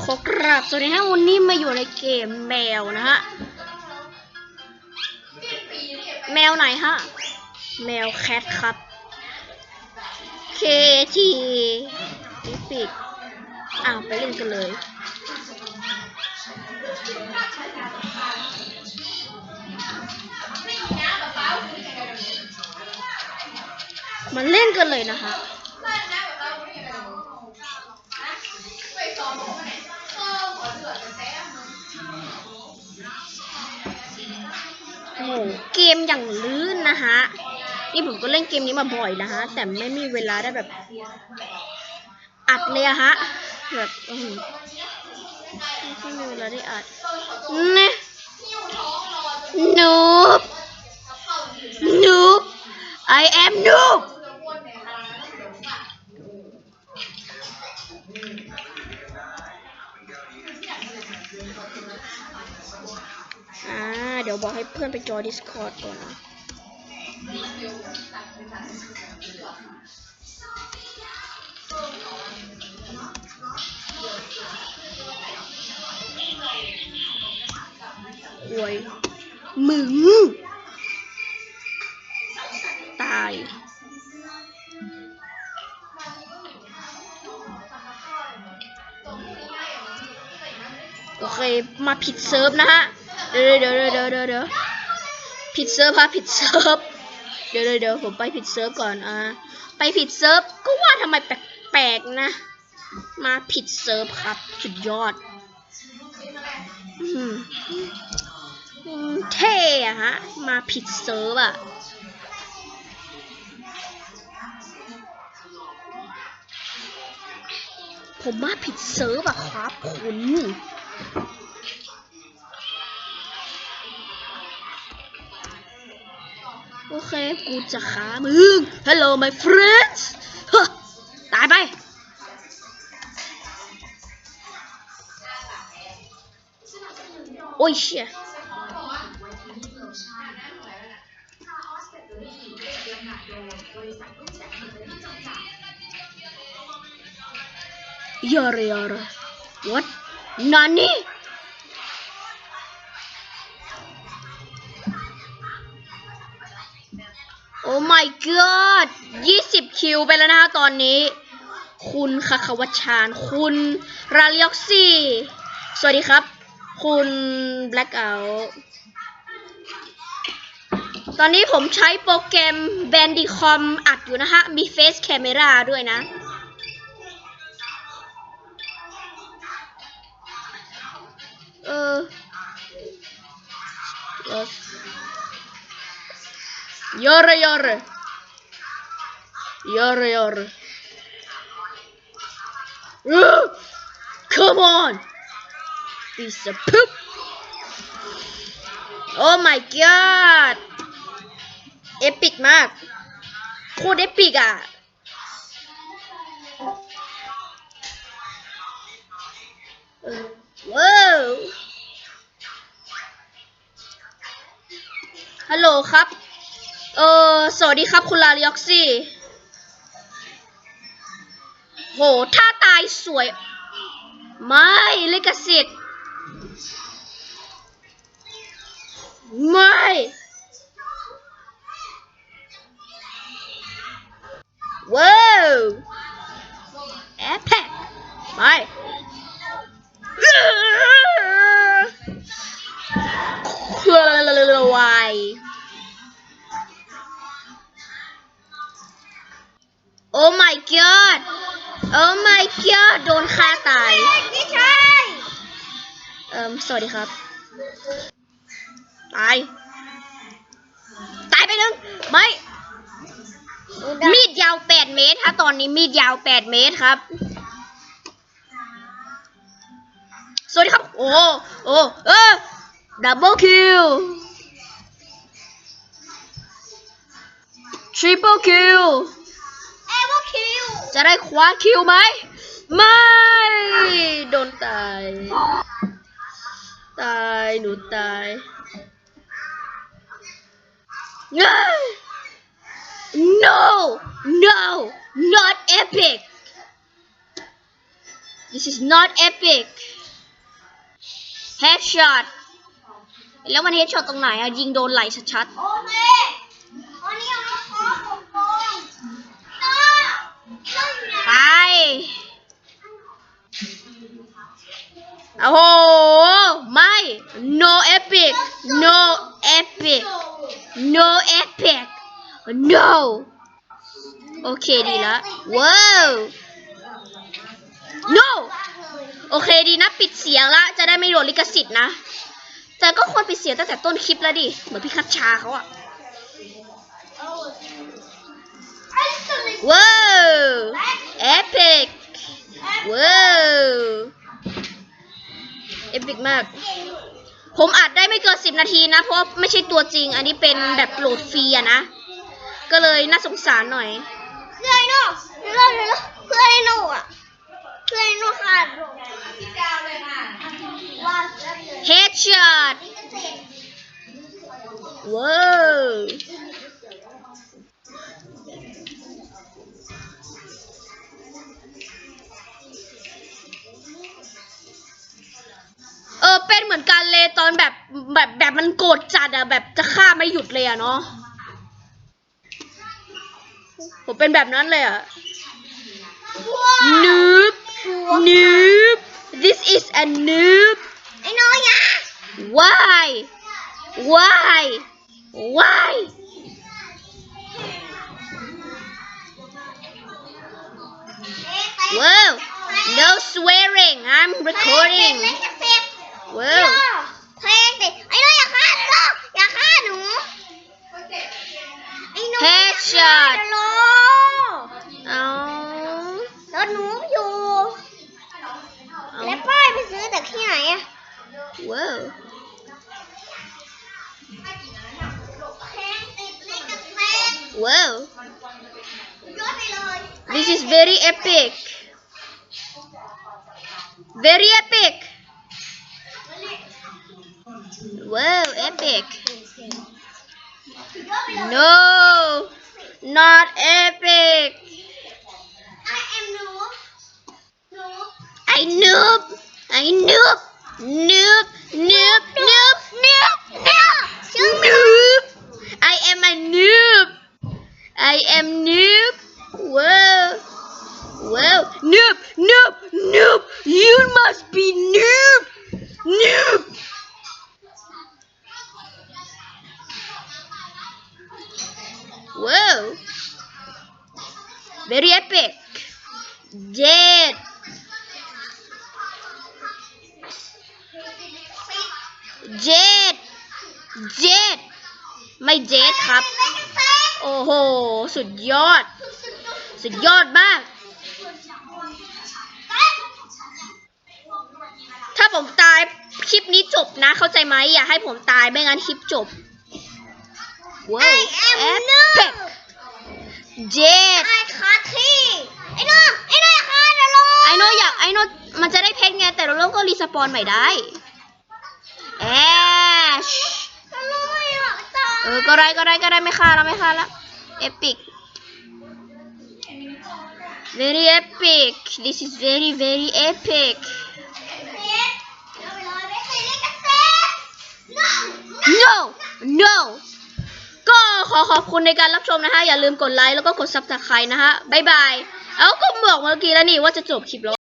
ขอกราบสวัสดีฮะวันนี้มาอยู่ในเกมแมวนะฮะ แมวไหนฮะ แมวแคทครับ K T อีปิกอะไปเล่นกันเลยมาเล่นกันเลยนะคะ โอ้เกมอย่างลื่นนะฮะ นี่ผมก็เล่นเกมนี้มาบ่อยนะฮะ แต่ไม่มีเวลาได้แบบ อัดเลยอะฮะ แบบอือหือไม่มีเวลาได้อัดนะนูบนู ดเพื่อนไปจอย Discord ก่อนนะหวยมึง ตายโอเค มาผิดเซิร์ฟนะฮะ ดี๋ยวเดี๋ยวเดี๋ยวเดี๋ยวเดี๋ยวเดี๋ยวผิดเซิร์ฟฮะผิดเซิร์ฟเดี๋ยวเดี๋ยวเดี๋ยวผมไปผิดเซิร์ฟก่อนอ่าไปผิดเซิร์ฟก็ว่าทำไมแปลกๆนะ มาผิดเซิร์ฟครับ สุดยอดอืมอืมเท่อะฮะ มาผิดเซิร์ฟอะผมมาผิดเซิร์ฟอะครับคุณ เค กูจะขามึง Hello my friends ตายไป โอ้ยเชี่ยยาระยาระ what นานี่ โอ้ my god 20 คิวไปแล้วนะฮะตอนนี้ คุณคาคาวัชาน คุณราลิออกซี่ สวัสดีครับ คุณ Blackout ตอนนี้ผมใช้โปรแกรม Bandicom อัดอยู่นะฮะ มี Face Camera ด้วยนะ เออ Yes. Yore yore. Yore yore. Ugh! Come on. Piece of poop. Oh my god. เอปิกมากโคตรเอปิกอะเออว้าวฮัลโหลครับ เออสวัสดีครับคุณลาลิออกซี่โหถ้าตายสวย ไม่ลิขสิทธิ์ไม่ ว้าวแอปแพกไม่ควาย โอ้ my god โอ้ my god โดนฆ่าตายไม่ใช่เอิมสวัสดีครับ ตาย ตายไปหนึ่งไม่มีดยาว8เมตรฮะตอนนี้มีดยาว8เมตรครับ สวัสดีครับ โอ้ โอ้เออดับเบิลคิวทริ จะได้คว้าคิวไหม ไม่ โดนตาย ตายหนูตายเอ้ย no no not epic this is not epic headshot แล้วมัน headshot ตรงไหนอะยิงโดนไหลชัดโอเควันนี้เอามาขอปกป้องน้าช่วยอยู่ ๆ ไป โอ้โห ไม่ no epic no epic no epic no โอเคดีละว้าว no โอเคดีนะ ปิดเสียงละ จะได้ไม่โดนลิขสิทธิ์นะ แต่ก็ควรปิดเสียงตั้งแต่ต้นคลิปแล้วดิ เหมือนพี่คัชชาเขาอะ ว้าว epic ว้าวเอพิกมาก ผมอัดได้ไม่เกินสิบนาทีนะ เพราะไม่ใช่ตัวจริง อันนี้เป็นแบบโหลดฟรีอะนะ ก็เลยน่าสงสารหน่อย เพื่อนไอ้โน่เพื่อนไอ้โน่เพื่อนไอ้โน่อะเพื่อนไอ้โน่ขาดพี่กาวเลยค่ะว่าเพื่อนเลย headshot นี่ก็เจ็บว้าว มือนกันเลยตอนแบบแบบแบบมันโกรธจัดอะแบบจะฆ่าไม่หยุดเลยอะเนาะผมเป็นแบบนั้นเลยอะ noob noob this is a noob ไอ้โน่อยา why why why ว้าว no swearing I'm recording เล่นจะเจ็บ ว้าวเพลงติไอ้โน่อย่าฆ่าหนูอย่าฆ่าหนูไอ้โน่ Headshot โน่เอารถหนูอยู่เอาแล้วป้ายไปซื้อจากที่ไหนอะว้าวเพลงติดลิขสิทธิ์ว้าวยอดไปเลย this is very epic very epic ว้าว epic ยอดไปเลย no not epic I am หนูหนู I noob I noob noob noob noob noob noob Whoa Very epic Jet เจ็ดเจ็ดไม่เจ็ดครับ โอ้โห สุดยอด สุดยอดมาก ถ้าผมตายคลิปนี้จบนะ เข้าใจไหมอย่าให้ผมตายไม่งั้นคลิปจบ ว้าว I am เอฟเฟกเจ็ดไอ้คาที่ไอ้โน่ไอ้โน่อย่าฆ่าเดี๋ยวลงไอโนอยากไอโนมันจะได้เพชรไงแต่เราก็รีสปอนใหม่ได้แอชเดี๋ยวลงไม่อยากตายเออก็ได้ก็ได้ก็ได้ไม่ฆ่าแล้วไม่ฆ่าแล้วเอพิก very epic this is very very epic เซ็ตเดี๋ยวไปเลยไม่เคยเล่นกับเซ็ต no no ก็ ขอขอบคุณในการรับชมนะฮะ อย่าลืมกดไลค์แล้วก็กด subscribe นะฮะ บ๊ายบาย เอ้าก็บอกเมื่อกี้แล้วนี่ว่าจะจบคลิปแล้ว